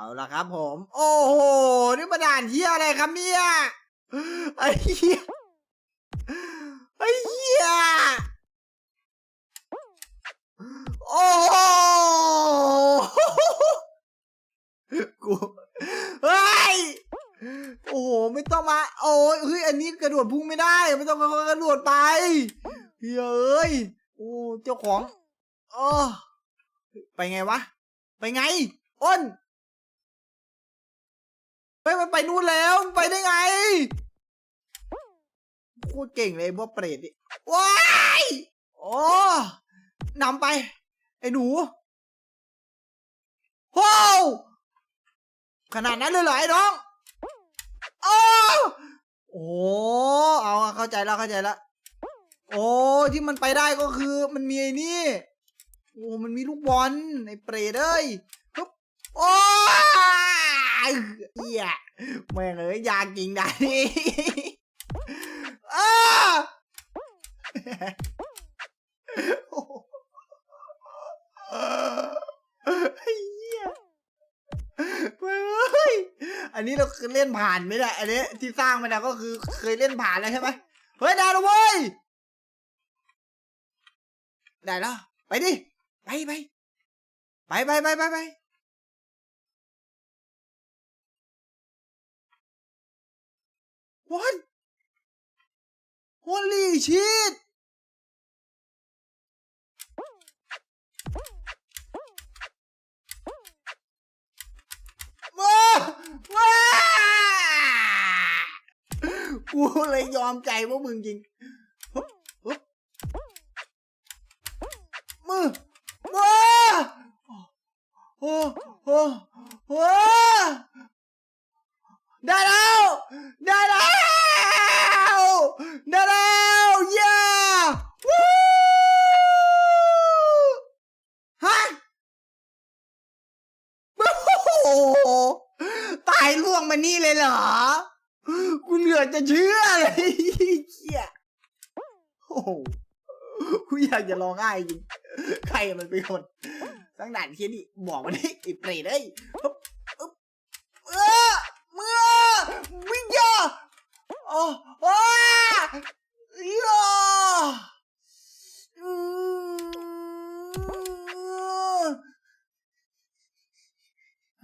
เอาละครับผม โอ้โห นี่มาด่านเฮียอะไรครับเนี่ยไอ้เฮียไอ้เฮียโอ้โหกูเฮ้ยโอ้โห ไม่ต้องมา โอ้ยเฮ้ย อันนี้กระโดดพุ่งไม่ได้ ไม่ต้องกระโดดไปเฮ้ยเอ้ยโอ้ เจ้าของเออไปไงวะ ไปไง อ้น เฮ้ยมันไปนู่นแล้วมันไปได้ไงโคตรเก่งเลยพวกเปรตนี่ว้ายโอ้นำไป ไอ้หนูโว้วขนาดนั้นเลยเหรอไอ้น้องโอ้โอ้เอาเข้าใจแล้วเข้าใจแล้วโอ้ที่มันไปได้ก็คือมันมีไอ้นี่ โอ้มันมีลูกบอลไอ้เปรตเอ้ย โอ้ยเหี้ยแม่งเอ้ยยากจริงได้อ้าโอ้โหไอ้เหี้ยเฮ้ยอันนี้เราเคยเล่นผ่านไหมเนี่ยอันนี้ที่สร้างมาเนี่ยก็คือเคยเล่นผ่านแล้วใช่ไหมเฮ้ยได้แล้วเว้ยได้แล้วไปดิไปไปไปไปไปไปไป วัน Holy shit ว้าว้ากูเลยยอมใจพวกมึงจริงฮึบฮึบมือว้าโอ้โอ้โอ้ ได้แล้ว ได้แล้ว ได้แล้วเย้วู้ฮะโอ้โหตายล่วงมานี่เลยเหรอกูเหลือจะเชื่อเลยเชี่ยโอ้โหกูอยากจะร้องไห้จริง ใครมันเป็นคน ตั้งด่านเทียนี่บอกมาดิไอ้เปรตเอ้ยฮึบฮึบเออเมื่อวิ่งยา โอ้โอ้ยาอืม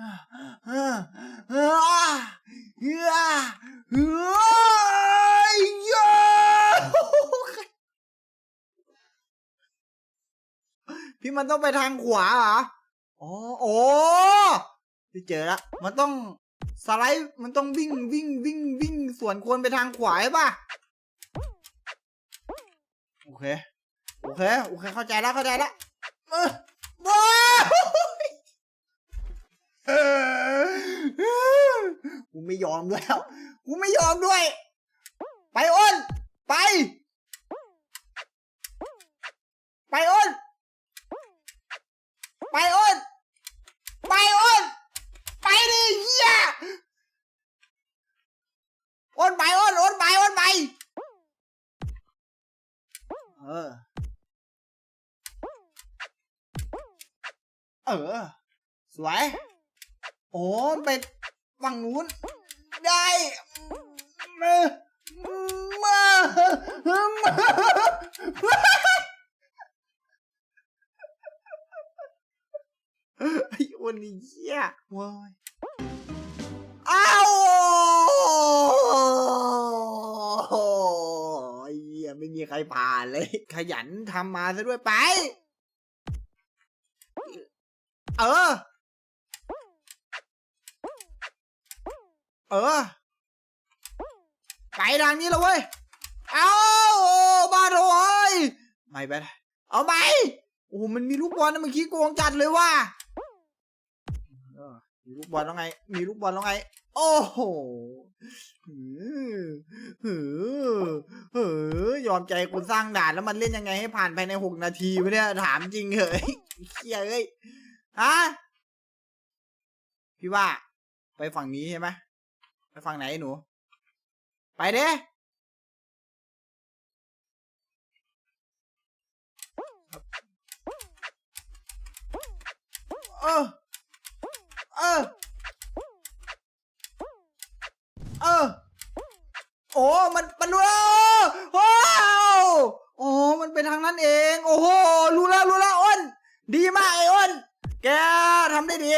อ่าอ่าอ่าอ่าเฮ้ยพี่มันต้องไปทางขวาเหรอ อ๋อ โอ้พี่เจอแล้ว มันต้องสไลด์ มันต้องวิ่งวิ่งวิ่งวิ่ง สวนควรไปทางขวาป่ะโอเคโอเคโอเคเข้าใจแล้วเข้าใจแล้วเออว้าวเออกูไม่ยอมด้วยแล้วกูไม่ยอมด้วย ไปอ้น ไปอ้น ไปอ้น ไปดิเหี้ยอ้นไปอ้นอ้นไปอ้นไป เออ เออ สวย โอ้ไปฝั่งนู้น ได้มามามาไอ้อ้วนนี่เหี้ยว้ย มีใครผ่านเลย ขยันทำมาซะด้วยไป เออ เออ ไปทางนี้แล้วเว้ย เอาบ้าโถยไม่ไปเอาไปโอ้โหมันมีลูกบอลนะเมื่อกี้โกงจัดเลยว่ะมีลูกบอลแล้วไง มีลูกบอลแล้วไง โอ้โหหือหืออยอมใจคุณสร้างด่านแล้วมันเล่นยังไงให้ผ่านภายในหกนาทีวะเนี่ย ถามจริงเหรอเฮียเอ้ยฮะพี่ว่า ไปฝั่งนี้ใช่ไหมไปฝั่งไหนหนู ไปเด้เออ เออ เออ โอ้ มัน มันรู้แล้วโอ้าวโอ้ มันเป็นทางนั้นเอง โอ้โห รู้แล้ว รู้แล้วอ้น ดีมากไอ้อ้น แกทำได้ดี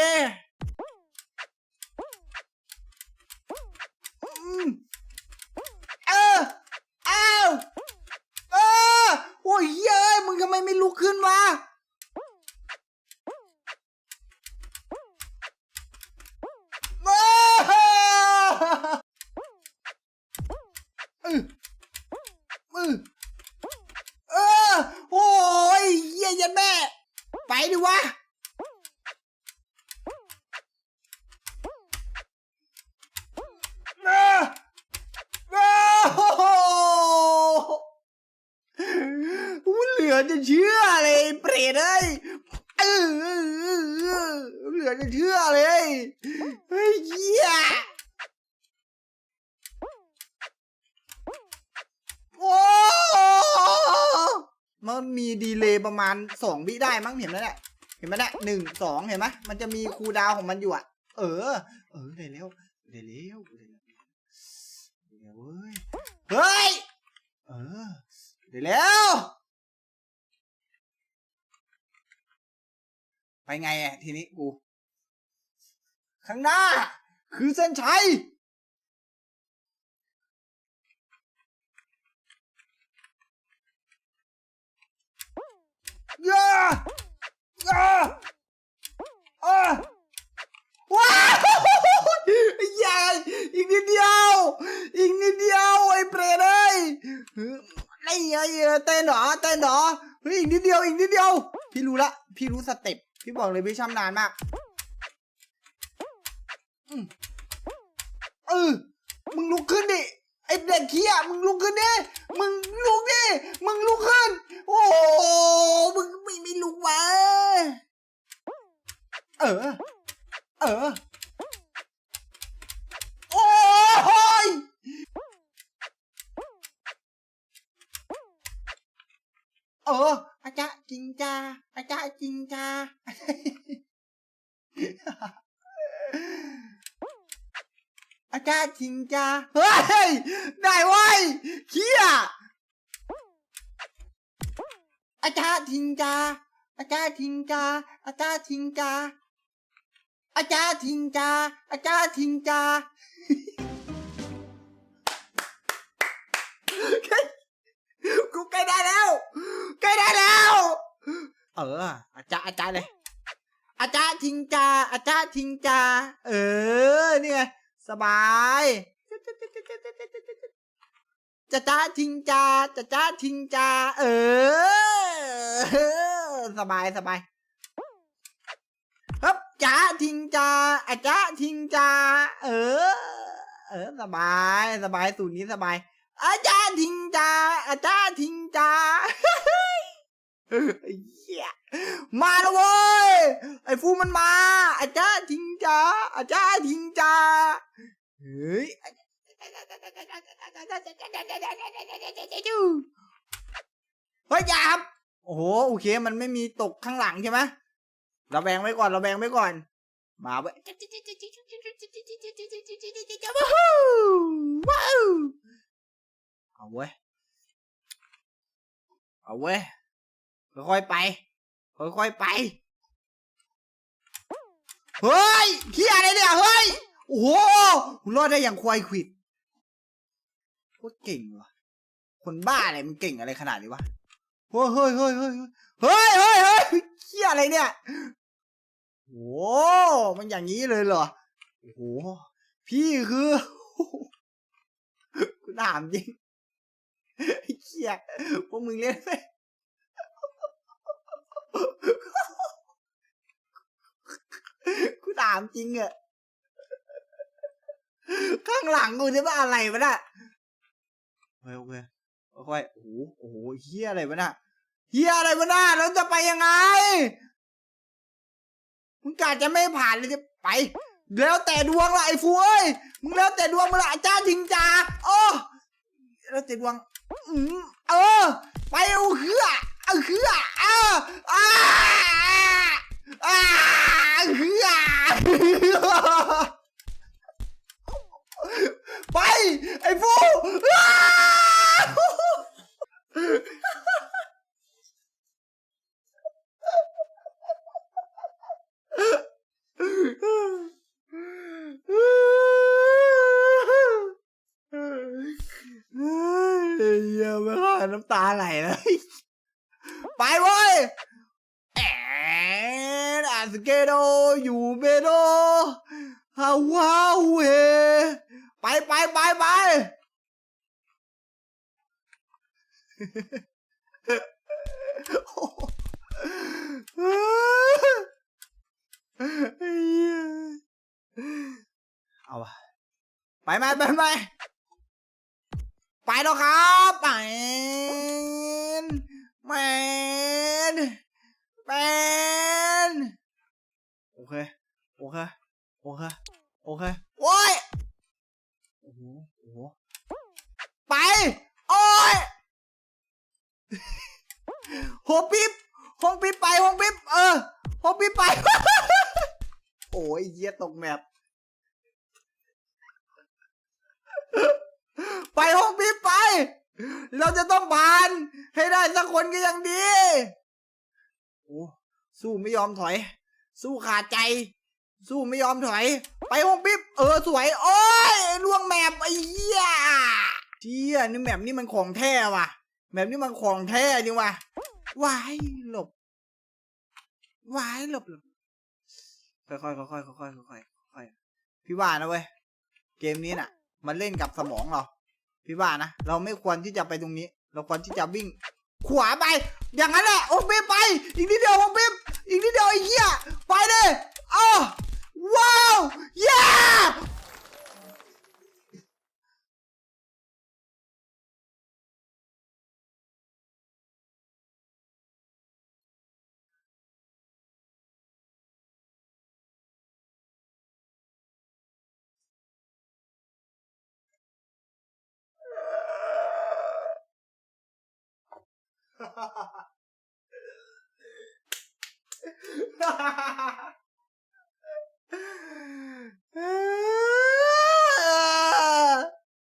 อจะเชื่อเลยเปรตเอ้ยเออเหลือจะเชื่อเลยเฮ้ยเหี้ยโอ้มันมีดีเลย์ประมาณสองวิได้มั้งเห็นไหมเนี่ยเห็นไหมเนี่ยหนึ่งสองเห็นไหมมันจะมีคูลดาวน์ของมันอยู่อะ เออ เออได้แล้วได้แล้วได้แล้วได้แล้วเว้ยเฮ้ยเออได้แล้ว ไปไงอะทีนี้กู ข้างหน้า คือเส้นชัยย่าย่าอ่าว้าวใหญ่อีกนิดเดียว อีกนิดเดียว ไอ้เปรตเอ้ยไอ้ไอ้เต้นเหรอเต้นเหรอเฮ้ยอีกนิดเดียว อีกนิดเดียว พี่รู้ละ พี่รู้สเต็ป พี่ บอกเลยพี่ชำนาญมากอืมเออมึงลุกขึ้นดิ ไอเด็กเคี้ยมึงลุกขึ้นดิ มึงลุกดิ มึงลุกขึ้น โอ้มึงไม่ไม่ลุกวะ เออ เออ โอ้ยเออ อาจารย์จริงจ้าอา จริงจ้าอาจารย์จริงจ้าเฮ้ย ได้ไว้ยเขี้ยอาจารย์ทิงจาอาจารย์ทิงจาอาจารย์ทิงจาอาจารย์ทิงจาอาจารย์ทิงจา เออ อาจารย์อาจารย์เลย อาจารย์ทิงจา อาจารย์ทิงจา เออเนี่ยสบายจะจ้าทิงจาจะจ้าทิงจา เออ สบายสบายครับจ้าทิงจาอาจ้าทิงจา เออ เออ สบายสบายสูตรนี้สบายอาจารย์ทิงจาอาจารย์ทิงจาไอ้ เหี้ยมาแล้วเว้ย ไอ้ฟูมันมาอาจารย์ทิงจาอาจารย์ทิงจาเฮ้ยเฮ้ยอยาครับโอ้โหโอเค มันไม่มีตกข้างหลังใช่ไหมเราแบงไว้ก่อนเราแบงไว้ก่อน มาเว้ยว้าวเอาเว้ยเอาเว้ย ค่อยๆไป ค่อยๆไป เฮ้ยเฮียอะไรเนี่ย เฮ้ย โอ้โหรอดได้อย่างควายขวิดโคตรเก่งว่ะ คนบ้าอะไรมันเก่งอะไรขนาดนี้วะ เฮ้ยเฮ้ยเฮ้ยเฮ้ยเฮ้ยเฮ้ยเฮ้ยเฮียอะไรเนี่ยโอ้มันอย่างนี้เลยเหรอ โอ้โห พี่คือกูถามจริงเฮียพวกมึงเล่นไหมามจริงอะข้างหลังกูจะว่าอะไรวะน่ะโอเคค่อยโอ้โหโอ้โหเฮียอะไรวะน่ะเฮียอะไรวะน่ะแล้วจะไปยังไงมึงกาจะไม่ผ่านเลยจะไป แล้วแต่ดวงละไอ้ฟูเอ้ยมึงแล้วแต่ดวงมึงละอาจารย์ทิงจาโอ้แล้วแต่ดวงอืมเออ ไปเอาเหือเอาเหืออ้าอ้า ไป ไอ้ฟูอยเม่ค่น้ำตาไหลเลย เอาวะไปไหมไปไหมไปแล้วครับไปแมนแมนโอเค โอเค โอเค โอเค โอ้ย โอ้โห โอ้โห ไป โอ้ย หัวปิ๊บห้องปิ๊บไปห้องปิ๊บเออห้องปิ๊บไป โอ้ยเหี้ยตกแมปไปห้องปิ๊บไป เราจะต้องผ่าน ให้ได้สักคนก็ยังดีโอ้สู้ไม่ยอมถอย สู้ขาดใจ สู้ไม่ยอมถอย ไปห้องปิ๊บเออสวย โอ้ยล่วงแมปไอ้เหี้ยเชี่ยนี่แมปนี่มันของแท้ว่ะแมปนี่มันของแท้จริงว่ะ วายหลบวายหลบหลบค่อยๆค่อยๆค่อยๆค่อยๆค่อยๆพี่ว่านะเว้ยเกมนี้น่ะ มันเล่นกับสมองเราพี่ว่านะเราไม่ควรที่จะไปตรงนี้ เราควรที่จะวิ่ง ขวาไป อย่างนั้นแหละโอ้เป๊ไป อีกนิดเดียวโอ้เป๊ปอีกนิดเดียวไอ้เหี้ยไปเลยอ้าวว้าวเย้ ははは。はは。